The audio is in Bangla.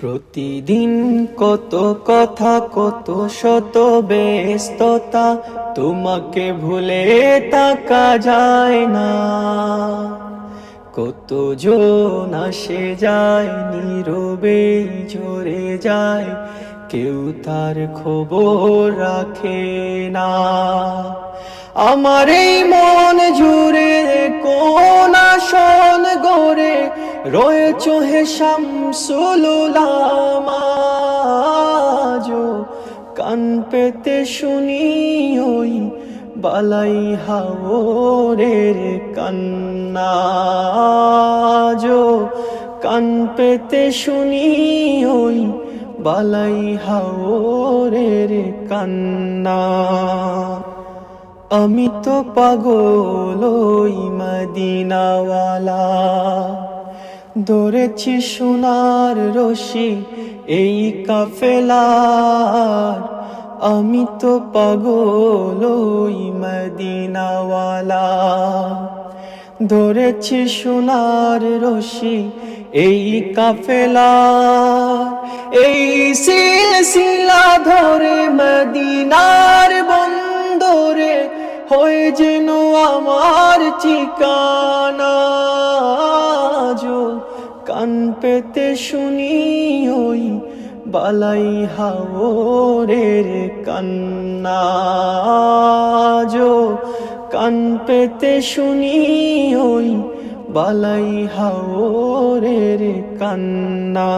প্রতিদিন কত কথা, কত শত ব্যস্ততা, তোমাকে ভুলে তাকা যায় না। কত জন আসে যায়, নীরবে ঝরে যায়, কেউ তার খবর রাখে না। আমার এই মন রয়েছ হে শামসুলামাজো কান পেতে শুনি ওই বালাই হাওরের কান্নাজো কান পেতে শুনি ওই বালাই হাওরের কান্না। আমি তো পাগল ওই মদিনাওয়ালা। ধরেছি সোনার রশি এই কাফেলার। আমি তো পাগল ওই মদিনাওয়ালা। ধরেছি সোনার রশি এই কাফেলা এই সিলসিলা ধরে মদিনার বন্দরে হয়ে যেন আমার ঠিকানা। কান পেতে শুনি ওই বালাই হাওরের কান্না। যো কান পেতে শুনি ওই বালাই হাওরের কান্না।